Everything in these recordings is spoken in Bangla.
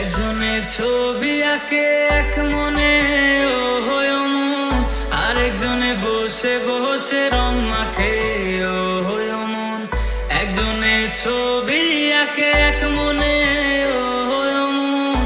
একজনে ছবি আঁকে, এক মনে, ও হয় অমন আরেকজনে বসে বসে রং মাখে, ও হয় অমন। একজনে ছবি আঁকে, এক মনে, ও হয় অমন।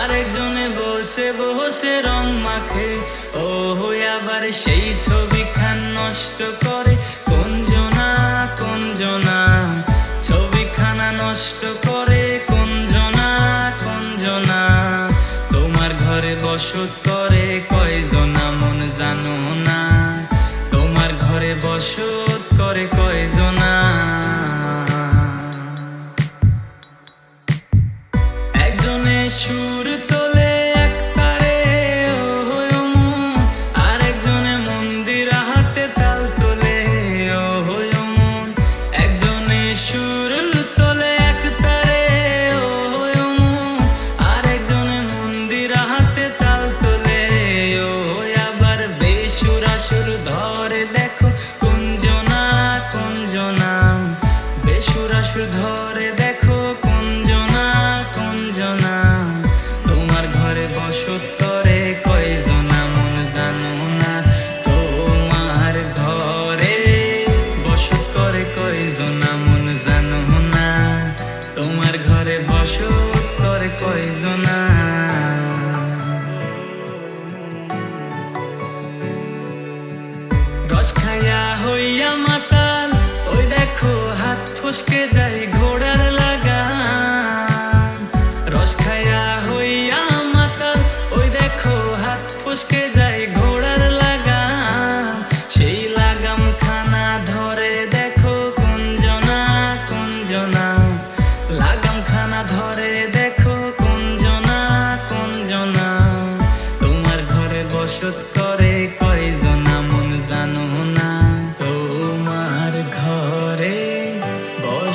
আরেকজনে বসে বসে রং মাখে, ও হয়ে আবার সেই ছবি খান নষ্ট করে। কোন জনা কোন জনা, ছবিখানা নষ্ট করে বসত করে কয়জন মন জানো না। তোমার ঘরে বসত ধরে দেখো, কুঞ্জনা কুঞ্জনা। বেসুরা সুর ধরে দেখো, কুঞ্জনা কুঞ্জনা। তোমার ঘরে বসত করে কয়জনা মন জানো না? তোমার ঘরে বসত করে কয়জনা মন জানো না? তোমার ঘরে বসত করে কয়জনা রস খাইয়া হইয়া মাতাল, ওই দেখো হাত ফসকে যায় ঘোড়ার লাগাম রস খাইয়া হইয়া মাতাল, ওই দেখো হাত ফসকে যায় ঘোড়ার লাগাম সেই লাগাম খানা ধরে দেখো কুঞ্জনা কুঞ্জনা। লাগাম খানা ধরে দেখো কুঞ্জনা কুঞ্জনা। তোমার ঘরে বসত